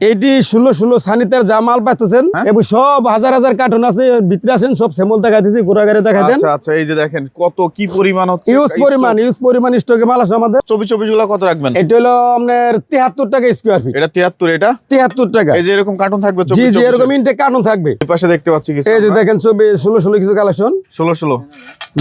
এইটি ষোলো ষোলো সানিতার যা মাল পাইতেছেন হ্যাঁ? এবং সব হাজার হাজার কার্টুন আছে ভিতরে আসেন সব স্যাম্পল দেখা দিয়েছি ঘোরা গাড়ি দেখা দেন আচ্ছা আচ্ছা এই যে দেখেন কত কি পরিমাণ হচ্ছে ইউজ পরিমাণ ইউজ পরিমাণ স্টকে মাল আছে আমাদের। চব্বিশ চব্বিশগুলা কত রাখবেন? এটা হলো আপনার তিয়াত্তর টাকা স্কোয়ার ফিট এটা তিয়াত্তর এটা? তিয়াত্তর টাকা। এই যে এরকম কার্টুন থাকবে জি জি এরকম ইনটেক কার্টুন থাকবে। এই পাশে দেখতে পাচ্ছি কিছু এই যে দেখেন ছবি ষোলো ষোলো কিছু কালেকশন ষোলো ষোলো।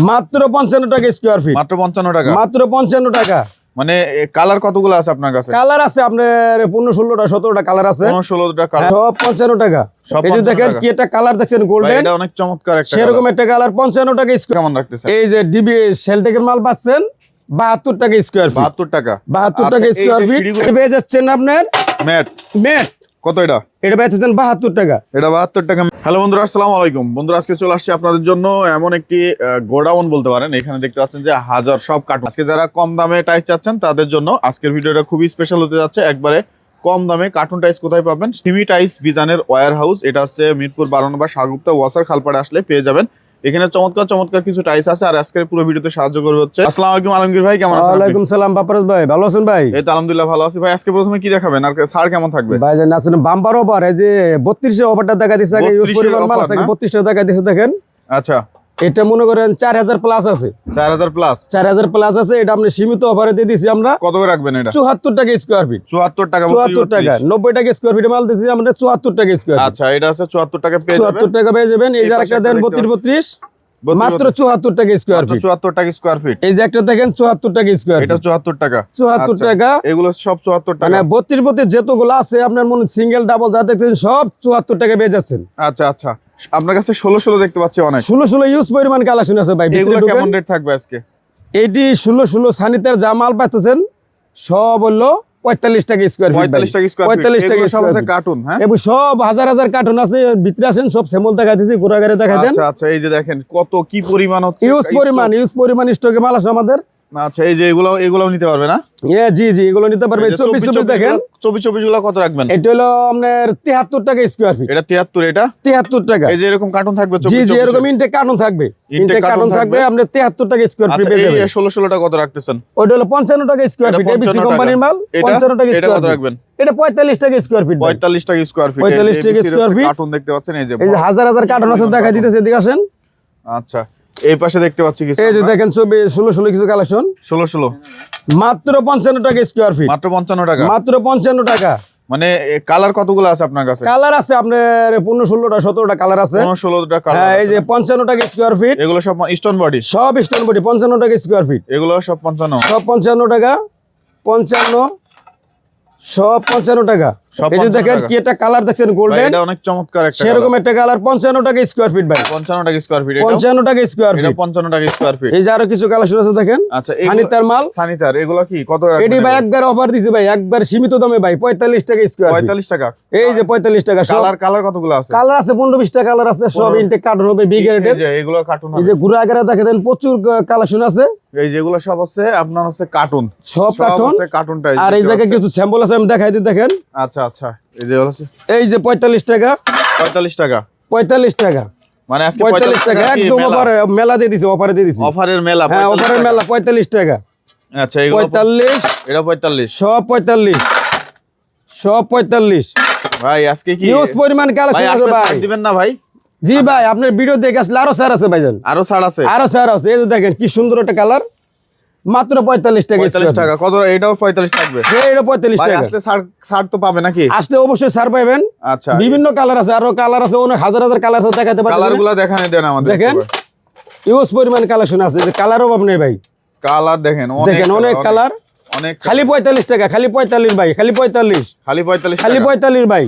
মাত্র পঞ্চান্ন টাকা স্কোয়ার ফিট মাত্র পঞ্চান্ন টাকা। মাত্র পঞ্চান্ন টাকা। মানে কালার কতগুলো আছে আপনার কাছে? কালার আছে আপনার পনেরো ষোলোটা সতেরোটা কালার আছে। ষোলোটা কালার সব পঞ্চান্ন টাকা। সব এই যে দেখেন কি একটা কালার দেখছেন গোল্ডেন এটা অনেক চমৎকার একটা সেরকম একটা কালার পঞ্চান্ন টাকা স্কোয়ার কেমন রাখতেছে এই যে ডিবি শেলটেকের মাল পাচ্ছেন বাহাত্তর টাকা স্কোয়ার ফিট বাহাত্তর টাকা। বাহাত্তর আচ্ছা, টাকা স্কোয়ার ফিট পেয়ে যাচ্ছেন আপনার ম্যাট মেট কত এটা? এটা পাচ্ছেন বাহাত্তর টাকা। এটা বাহাত্তর টাকা। হ্যালো বন্ধুরা আসসালামু আলাইকুম। বন্ধুরা আজকে চলে আসছি আপনাদের জন্য এমন একটি গোডাউন বলতে পারেন। এখানে দেখতে পাচ্ছেন যে হাজার সব কার্টুন। আজকে যারা কম দামে টাইস চাচ্ছেন তাদের জন্য আজকের ভিডিওটা খুবই স্পেশাল হতে যাচ্ছে। একবারে কম দামে কার্টুন টাইস কোথায় পাবেন? সিমি টাইস বিতানের ওয়ার হাউস। এটা হচ্ছে মিরপুর বারো নম্বর সাগুপ্তা ওয়াসার খালপাড়ে আসলে পেয়ে যাবেন। এখানে চমৎকার চমৎকার কিছু টাইস আছে আর আজকের পুরো ভিডিওতে সাহায্য করবে হচ্ছে। আসসালামু আলাইকুম আলমগীর ভাই কেমন আছেন ওয়ালাইকুম সালাম বাপরাজ ভাই ভালো আছেন ভাই? এই তো আলহামদুলিল্লাহ ভালো আছি। ভাই আজকে প্রথমে কি দেখাবেন? আর স্যার কেমন থাকবে? ভাই জানেন আসলে বাম্পার ওভার এই যে বত্রিশে ওভারটা দেখা দিচ্ছে আগে ইউজ 32 পরিমাণ মাল আছে না? বত্রিশটা দেখা দিয়েছে দেখেন। আচ্ছা। এটা মনে করেন চার হাজার প্লাস আছে। চার হাজার প্লাস চার হাজার প্লাস আছে এটা আমরা সীমিত অফারে দিয়ে দিছি আমরা। কত রাখবেন এটা? চুয়াত্তর টাকা স্কোয়ার ফিট চুয়াত্তর টাকা চুয়াত্তর টাকা নব্বই টাকা স্কোয়ার ফিট মাল দিয়েছি আমরা চুয়াত্তর টাকা স্কোয়ার আচ্ছা এটা আছে চুয়াত্তর টাকা চুয়াত্তর টাকা পেয়ে যাবেন এই যার একটা দেন বত্রিশ বত্রিশ। মাত্র চুয়াত্তর টাকা স্কোয়ার ফিট চুয়াত্তর টাকা স্কোয়ার ফিট এই যে একটা দেখেন চুয়াত্তর টাকা স্কোয়ার এটা চুয়াত্তর টাকা। চুয়াত্তর আচ্ছা, টাকা। এগুলো সব চুয়াত্তর টাকা। মানে বত্রিশ বত্রিশ যেতগুলো আছে আপনার মনে সিঙ্গেল ডাবল যা দেখছেন সব চুয়াত্তর টাকা পেয়ে যাচ্ছেন। আচ্ছা আচ্ছা। আপনার কাছে ষোলো ষোলো দেখতে পাচ্ছি অনেক। ষোলো ষোলো ইউজ পরিমাণ কালেকশন আছে ভাই এগুলো কেমন রেট থাকবে আজকে? এইটি ষোলো ষোলো সানিতার যা মাল পাইতেছেন সব হলো পঁয়তাল্লিশ টাকা স্কোয়ার পঁয়তাল্লিশ টাকা পঁয়তাল্লিশ টাকা সব আছে কার্টুন হ্যাঁ? এবং সব হাজার হাজার কার্টুন আছে ভিতরে আসেন সব স্যাম্পল দেখা দিয়েছি দেখা দেন। আচ্ছা আচ্ছা এই যে দেখেন কত কি পরিমাণ হচ্ছে ইউজ পরিমাণ ইউজ পরিমাণ স্টকে মাল আছে আমাদের। আচ্ছা এই যে এগুলো এগুলো নিতে পারবে না? এ জি জি এগুলো নিতে পারবে। চব্বিশ চব্বিশ দেখেন। চব্বিশ চব্বিশগুলা কত রাখবেন? এটা হলো আপনার তিয়াত্তর টাকা স্কোয়ার ফিট এটা তিয়াত্তর এটা? তিয়াত্তর টাকা। এই যে এরকম কার্টুন থাকবে জি 24 জি 24 এরকম কার্টুন থাকবে। কার্টুন থাকবে? তিয়াত্তর টাকা স্কোয়ার ফিট আচ্ছা পেয়ে এই যাবেন। ষোলো ষোলোটা কত রাখতেছেন? ওটা হলো পঞ্চান্ন টাকা স্কোয়ার ফিট এবিসি কোম্পানির মাল পঞ্চান্ন টাকা এটা স্কোয়ার কত রাখবেন? এটা পঁয়তাল্লিশ টাকা স্কোয়ার ফিট ভাই। পঁয়তাল্লিশ টাকা স্কোয়ার ফিট 45 টাকা feet। কার্টুন দেখতে পাচ্ছেন এই যে এই যে হাজার হাজার কার্টুন আছে দেখা দিতেছে এদিকে আসেন। আচ্ছা। এই পাশে দেখতে পাচ্ছি কিছু এই যে দেখেন ছবি ষোলো ষোলো কিছু কালেকশন ষোলো ষোলো। মাত্র পঞ্চান্ন টাকা স্কোয়ার ফিট মাত্র পঞ্চান্ন টাকা। মাত্র পঞ্চান্ন টাকা। মানে কালার কতগুলো আছে আপনার কাছে? কালার আছে আপনার পনেরো ষোলোটা সতেরোটা কালার আছে। ষোলোটা হ্যাঁ কালার এই যে পঞ্চান্ন টাকা স্কোয়ার ফিট এগুলো সব স্টোন বডি সব স্টোন বডি পঞ্চান্ন টাকা স্কোয়ার ফিট এগুলো সব পঞ্চান্ন। সব পঞ্চান্ন টাকা পঞ্চান্ন সব পঞ্চান্ন টাকা। এই যে দেখেন কি একটা কালার দেখছেন ভাই, গোল্ডেন এটা অনেক চমৎকার একটা সেরকম একটা কালার পঞ্চান্ন টাকা স্কোয়ার ফিট ভাই। পঞ্চান্ন টাকা স্কোয়ার ফিট পঞ্চান্ন টাকা স্কোয়ার এটা ফিট পঞ্চান্ন টাকা স্কোয়ার ফিট এই যে আরও কিছু আছে দেখেন। আচ্ছা সানিতার মাল সানিতার এগুলো কি? কত এটি ভাই একবার অফার দিছে ভাই একবার সীমিত দামে ভাই পঁয়তাল্লিশ টাকা স্কোয়ার টাকা। এই যে পঁয়তাল্লিশ টাকা সব কালার কালার কতগুলো আছে? কালার আছে কালার সব ইনটেক কার্টুন হবে বিগ এই যে এগুলো কার্টুন এই যে ঘুরে আগে দেখে প্রচুর কালেকশন আছে। এই যেগুলো সব আছে আপনার হচ্ছে কার্টুন সব কার্টুন আছে কার্টুনটা আর এই জায়গায় কিছু স্যাম্পল আছে আমি দেখাই দিই দেখেন। আচ্ছা আচ্ছা এই যে এই যে পঁয়তাল্লিশ টাকা। পঁয়তাল্লিশ টাকা। পঁয়তাল্লিশ টাকা। মানে আজকে পঁয়তাল্লিশ টাকা একদম অফারে মেলা দিয়ে দিছে অফারে দিয়ে দিছে। অফারের মেলা হ্যাঁ অফারের মেলা পঁয়তাল্লিশ টাকা। আচ্ছা এগুলো পঁয়তাল্লিশ। এটা পঁয়তাল্লিশ। সব পঁয়তাল্লিশ। সব পঁয়তাল্লিশ। ভাই আজকে কি? ইউজ পরিমাণ ভাই কালেকশন আছে ভাই। দিবেন না ভাই? জি ভাই আপনার ভিডিও দেখে আসলে আরও স্যার আছে ভাইজান। আরও ছাড় আছে। আরও স্যার আছে এই যে দেখেন কি সুন্দর একটা কালার মাত্র পঁয়তাল্লিশ টাকা টাকা। কত এটাও পঁয়তাল্লিশ থাকবে? এটা পঁয়তাল্লিশ টাকা। আসলে ছাড় ছাড় তো পাবে নাকি? আসলে অবশ্যই পাইবেন। আচ্ছা। বিভিন্ন কালার আছে আরও কালার আছে অনেক হাজার হাজার কালার আছে দেখাতে পারেন দেখানে দেন আমাদের দেখেন ইউজ পরিমাণ কালেকশন আছে যে কালার অভাব নেই ভাই। কালার দেখেন দেখেন অনেক কালার অনেক খালি পঁয়তাল্লিশ টাকা খালি পঁয়তাল্লিশ ভাই খালি পঁয়তাল্লিশ। খালি পঁয়তাল্লিশ খালি পঁয়তাল্লিশ ভাই।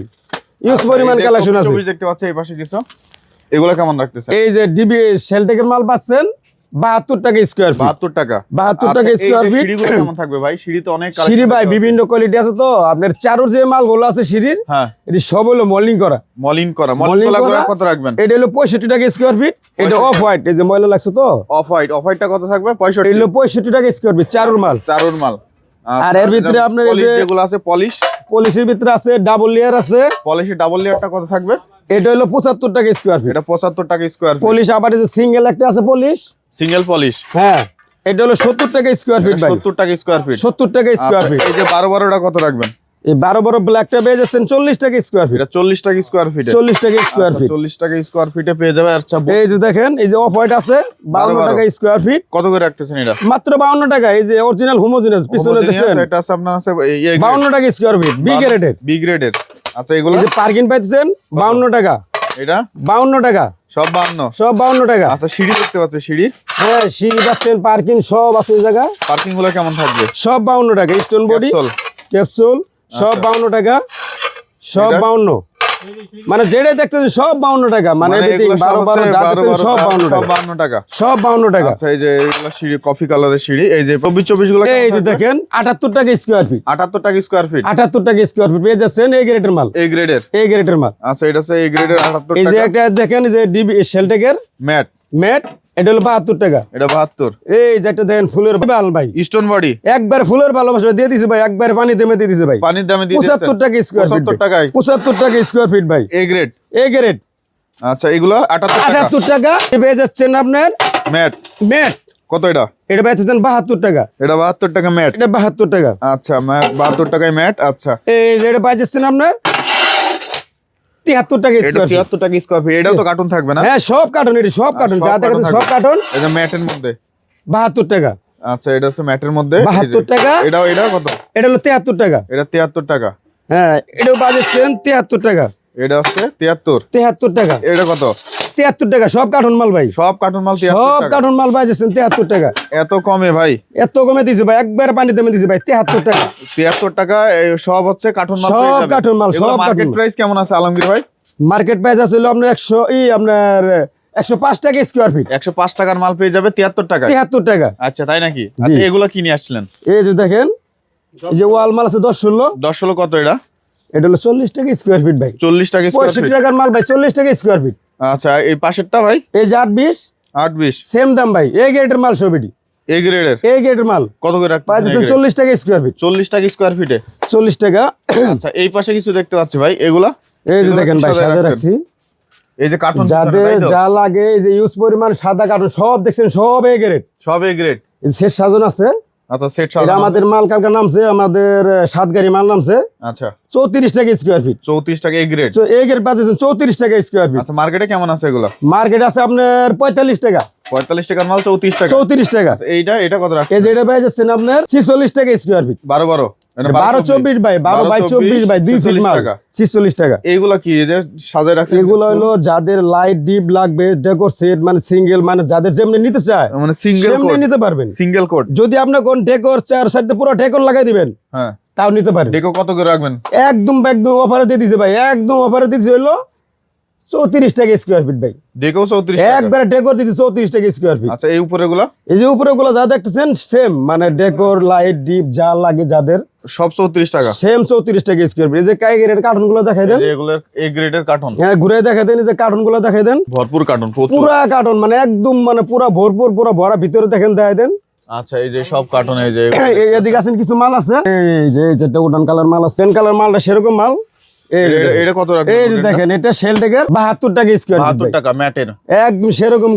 ইউজ আচ্ছা, পরিমাণ কালেকশন আছে। দেখতে পাচ্ছি এই পাশে কিছু। এগুলো কেমন রাখতেছে এই যে ডিবি শেলটেকের মাল পাচ্ছেন। বাহাত্তর টাকা স্কোয়ার ফিট বাহাত্তর টাকা। বাহাত্তর আচ্ছা, টাকা এই স্কোয়ার ফিট সিঁড়িগুলো কেমন থাকবে ভাই? সিঁড়ি তো অনেক সিঁড়ি ভাই বিভিন্ন কোয়ালিটি আছে তো। আপনার চারুর যে মালগুলো আছে সিঁড়ির হ্যাঁ। এটি সব হলো মল্ডিং করা। মলিন করা। মলিন করা। কত রাখবেন? এটা হলো পঁয়ষট্টি টাকা স্কোয়ার ফিট এটা অফ হোয়াইট এই যে ময়লা লাগছে তো। অফ হোয়াইট অফ হোয়াইটটা কত থাকবে? এটা পঁয়ষট্টি হলো পঁয়ষট্টি টাকা স্কোয়ার ফিট চারুর মাল। চারুর মাল। আর এর ভিতরে আপনার এই যে- যেগুলো আছে পলিশ। পলিশের ভিতরে আছে ডাবল লেয়ার আছে। পলিশের ডাবল লেয়ারটা কত থাকবে? এটা হলো পঁচাত্তর টাকা স্কোয়ার ফিট এটা পঁচাত্তর টাকা স্কোয়ার ফিট পলিশ আবার এই যে সিঙ্গেল একটা আছে পলিশ। Single polish? হ্যাঁ এটা হলো সত্তর টাকা স্কোয়ার ফিট সত্তর টাকা স্কোয়ার ফিট সত্তর টাকা স্কোয়ার ফিট এই যে বারো বারোটা কত রাখবেন? এই বারো বড় ব্ল্যাকটা পেয়ে যাচ্ছেন চল্লিশ টাকা স্কোয়ার ফিট চল্লিশ টাকা স্কোয়ার ফিট চল্লিশ টাকা স্কোয়ার ফিট চল্লিশ টাকা স্কোয়ার ফিটে পেয়ে যাবে। আচ্ছা এই যে দেখেন এই যে অফ হোয়াইট আছে বারো। টাকা স্কোয়ার ফিট কত করে রাখতেছেন এটা? মাত্র বাউন্ন টাকা এই যে অরিজিনাল হোমোজিনাস পিছনে দেখছেন? এটা আছে আপনার আছে বাউন্ন টাকা স্কোয়ার ফিট বি গ্রেডের বি গ্রেডের আচ্ছা এগুলো? যে পার্কিং পাইতেছেন বাউন্ন টাকা। এটা? বাউন্ন টাকা। সব 52 সব 52 টাকা। আচ্ছা সিঁড়ি দেখতে পাচ্ছ সিঁড়ি? হ্যাঁ সিঁড়ি পাচ্ছেন পার্কিং সব আছে জায়গা পার্কিংগুলো কেমন থাকবে? সব 52 টাকা স্টোন বডি ক্যাপসুল। সব আচ্ছা। 52 টাকা সব 52 মানে যেটা দেখতেছেন সব বাউন্ন টাকা মানে মানে বারো বারো সব বাউন্ন টাকা। বান্ন টাকা। সব বাউন্ন টাকা। আচ্ছা এই যে এগুলো সিঁড়ি কফি কালারের সিঁড়ি এই যে চব্বিশ চব্বিশগুলো এই যে দেখেন আটাত্তর টাকা স্কোয়ার ফিট আটাত্তর টাকা স্কোয়ার ফিট আটাত্তর টাকা স্কোয়ার ফিট পেয়ে যাচ্ছেন এই গ্রেডের মাল। এই গ্রেডের এই গ্রেডের মাল। আচ্ছা এটা এই গ্রেডের আটাত্তর এই যে একটা দেখেন যে ডিবি শেলটেকের ম্যাট ম্যাট এটা হলো বাহাত্তর টাকা। এটা বাহাত্তর। এই যে একটা দেখেন ফুলের বাল ভাই। স্টোন বডি একবার ফুলের ভালোবাসা দিয়ে দিছে ভাই একবার পানি দেমে দিয়ে দিছে ভাই। পানির দামে পঁচাত্তর টাকা স্কোয়ার ফিট টাকায়। পঁচাত্তর টাকা স্কোয়ার ফিট ভাই। এই গ্রেড এই গ্রেড আচ্ছা এগুলো আটাত্তর টাকা। আটাত্তর টাকা। পেয়ে যাচ্ছেন আপনার ম্যাট ম্যাট কত এটা? এটা পেয়েছেন বাহাত্তর টাকা। এটা বাহাত্তর টাকা ম্যাট এটা বাহাত্তর টাকা। আচ্ছা ম্যাট বাহাত্তর টাকায় ম্যাট আচ্ছা। এই এটা পেয়ে যাচ্ছেন আপনার তিয়াত্তর টাকা এটা স্কোয়ার তিয়াত্তর টাকা স্কোয়ার ফিট এটাও তো কার্টুন থাকবে না? হ্যাঁ সব কার্টুন এটা সব কার্টুন সব যা দেখাতে সব কার্টুন এটা ম্যাটের মধ্যে। বাহাত্তর টাকা। আচ্ছা এটা হচ্ছে ম্যাটের মধ্যে। এই যে। বাহাত্তর টাকা। এটাও এটা কত? এটা হলো তিয়াত্তর টাকা। এটা তিয়াত্তর টাকা। হ্যাঁ এটাও বাজেছেন তিয়াত্তর টাকা। এটা হচ্ছে তিয়াত্তর। তিয়াত্তর টাকা। এটা কত? তিয়াত্তর টাকা সব কার্টুন মাল ভাই। সব কার্টুন মাল সব কার্টুন মাল বাজেছেন তিয়াত্তর টাকা। এত কমে ভাই। এত কমে দিয়েছে ভাই একবার পানি দেমে দিয়েছে ভাই তিয়াত্তর টাকা। তিয়াত্তর টাকা সব হচ্ছে কার্টুন মাল সব cartoon মাল, সব মার্কেট প্রাইস কেমন আছে আলমগীর ভাই? মার্কেট প্রাইস আছে আপনার একশো ই আপনার একশো পাঁচ টাকা স্কোয়ার ফিট একশো পাঁচ টাকার মাল পেয়ে যাবে তিয়াত্তর টাকা তিয়াত্তর টাকা। আচ্ছা তাই নাকি? আচ্ছা এগুলো কিনে আসছিলেন? এই যে দেখেন এই যে ওয়াল মাল আছে দশ ষোলো। দশ ষোলো কত এটা? এটা হলো চল্লিশ টাকা স্কোয়ার ফিট ভাই। চল্লিশ টাকা পঁয়ষট্টি টাকার মাল ভাই চল্লিশ টাকা স্কোয়ার ফিট আচ্ছা এই পাশেরটা ভাই? এই যে আট বিশ। আট বিশ। সেম দাম ভাই এই গেটের মাল সবিটি এই গ্রেডের? এই গেটের মাল। কত করে এই চল্লিশ টাকা স্কোয়ার ফিট চল্লিশ টাকা স্কোয়ার ফিটে চল্লিশ টাকা। আচ্ছা এই পাশে কিছু দেখতে পাচ্ছি ভাই এগুলা? এই যে দেখেন ভাই সাজা রাখছি। এই যে কার্টুন যাদের যা লাগে এই যে ইউজ পরিমাণ সাদা কার্টুন সব দেখছেন সব এই গ্রেড সব এই গ্রেড এই শেষ সাজন আছে। আচ্ছা সেট এটা আমাদের মাল কালকা নামছে আমাদের সাত গাড়ি মাল নামছে। আচ্ছা। চৌত্রিশ টাকা স্কোয়ার ফিট চৌত্রিশ টাকা এ গ্রেড তো এ গ্রেড পাচ্ছেন চৌত্রিশ টাকা স্কোয়ার ফিট আচ্ছা মার্কেটে কেমন আছে এগুলো? মার্কেট আছে আপনার পঁয়তাল্লিশ টাকা। পঁয়তাল্লিশ টাকার মাল চৌত্রিশ টাকা। চৌত্রিশ টাকা। আচ্ছা, এইটা এটা কত রাখছে এই যে এটা পেয়ে যাচ্ছেন আপনার ছিচল্লিশ টাকা স্কোয়ার ফিট বারো বারো। বারো চব্বিশ বাই বারো বাই চব্বিশ বাই দুই ফিট মাল ছিচল্লিশ টাকা। এইগুলা কি সাজায় রাখছে এগুলো হলো যাদের লাইট ডিপ লাগবে ডেকোর সেট মানে সিঙ্গেল মানে যাদের যেমনি নিতে চায় মানে সিঙ্গেল নিতে পারবেন। সিঙ্গেল কোড যদি আপনি কোন ডেকোর চার সাইডে পুরো ডেকোর লাগাই দিবেন হ্যাঁ। তাও নিতে পারেন। ডেকো কত করে রাখবেন? একদম একদম অফারে দিয়ে দিছে ভাই একদম অফারে দিয়েছে হলো চৌত্রিশ টাকা স্কোয়ার ফিট ভাই। ডেকো চৌত্রিশ একবারে ডেকোর দিতে চৌত্রিশ টাকা স্কোয়ার ফিট আচ্ছা এই উপরে গুলা এই যে উপরে গুলো যা দেখতেছেন সেম মানে ডেকোর লাইট ডিপ যা লাগে যাদের। সব চৌত্রিশ টাকা। সেম চৌত্রিশ টাকা স্কোয়ার ফিট এই যে কাইগেরের কার্টুনগুলো দেখাই দেন। এগুলোর এই গ্রেডের কার্টুন হ্যাঁ ঘুরে দেখাই দেন এই যে কার্টুনগুলো দেখাই দেন। ভরপুর কার্টুন পুরা কার্টুন মানে একদম মানে পুরা ভরপুর পুরা ভরা ভিতরে দেখেন দেখাই দেন। আচ্ছা এই যে সব কার্টুন এই যে এদিকে আছেন কিছু মাল আছে। এই যে যেটা উডান কালার মাল আছে। কালার মালটা সেরকম মাল। এটা- দেখেন। এটা কত এই যে দেখেন এটা শেল টেকের বাহাত্তর টাকা স্কোয়ার বাহাত্তর টাকা ম্যাটের। একদম সেরকম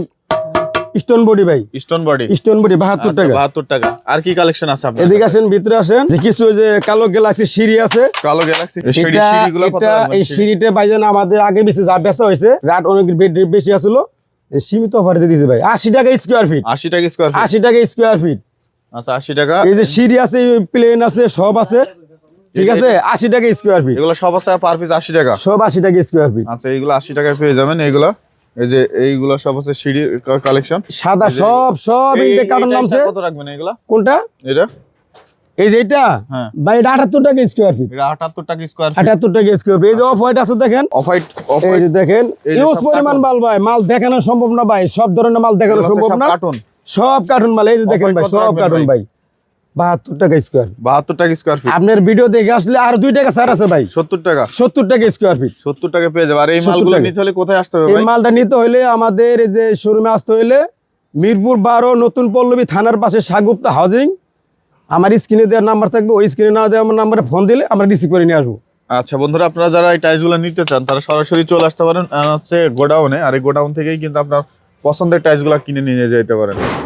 স্টোন বডি ভাই। স্টোন বডি স্টোন বডি বাহাত্তর টাকা বাহাত্তর টাকা আর কি কালেকশন আছে আপনার এদিকে আসেন ভিতরে আসেন। যে কিছু যে কালো গ্যালাক্সি সিঁড়ি আছে। কালো গ্যালাক্সি সিঁড়িগুলো কত এই সিঁড়িটা বাইজান আমাদের আগে বেশি যা বেচা হয়েছে রাত অনেক বেশি আসলো সীমিত অফারে দিয়েছে ভাই। আশি টাকা স্কোয়ার ফিট আশি টাকা স্কোয়ার ফিট টাকা স্কোয়ার ফিট আচ্ছা আশি টাকা। এই যে সিঁড়ি আছে প্লেন আছে সব আছে। ঠিক আছে? আশি টাকা স্কোয়ার ফিট এগুলো সব আছে পার পিস আশি টাকা। সব আশি টাকা স্কোয়ার ফিট আচ্ছা এইগুলো আশি টাকায় পেয়ে যাবেন। এইগুলো এই যে এইগুলো সব হচ্ছে সিঁড়ি কালেকশন সাদা সব সব ইনটেক কার্টন নামছে কত রাখবেন এগুলা? কোনটা? এটা? এই যে এটা হ্যাঁ। ভাই এটা আটাত্তর টাকা স্কোয়ার ফিট আটাত্তর টাকা স্কোয়ার ফিট আটাত্তর টাকা স্কোয়ার ফিট এই যে অফ হোয়াইট আছে দেখেন। অফ হোয়াইট এই যে দেখেন ইউজ পরিমাণ মাল ভাই মাল দেখানো সম্ভব না ভাই। সব ধরনের মাল দেখানো সম্ভব না। কার্টুন সব কার্টুন মাল। এই যে দেখেন ভাই সব কার্টুন ভাই? বাহাত্তর টাকা স্কোয়ার বাহাত্তর টাকা স্কোয়ার ফিট আপনার ভিডিও দেখে আসলে আর দুই টাকা স্যার আছে ভাই। সত্তর টাকা। সত্তর টাকা স্কোয়ার ফিট সত্তর টাকা পেয়ে যাবে। আর এই মালগুলো নিতে হলে কোথায় আসতে হবে এই মালটা নিতে হলে আমাদের এই যে শোরুমে আসতে হলে মিরপুর বারো নতুন পল্লবী থানার পাশে শাহগুপ্তা হাউজিং আমার স্ক্রিনে দেওয়ার নাম্বার থাকবে। ওই স্ক্রিনে না দেওয়ার নাম্বারে ফোন দিলে আমরা রিসিভ করে নিয়ে আসব। আচ্ছা বন্ধুরা আপনারা যারা এই টাইলসগুলো নিতে চান তারা সরাসরি চলে আসতে পারেন। হচ্ছে গোডাউনে। আর এই গোডাউন থেকেই কিন্তু আপনার পছন্দের টাইলসগুলো কিনে নিয়ে যেতে পারেন।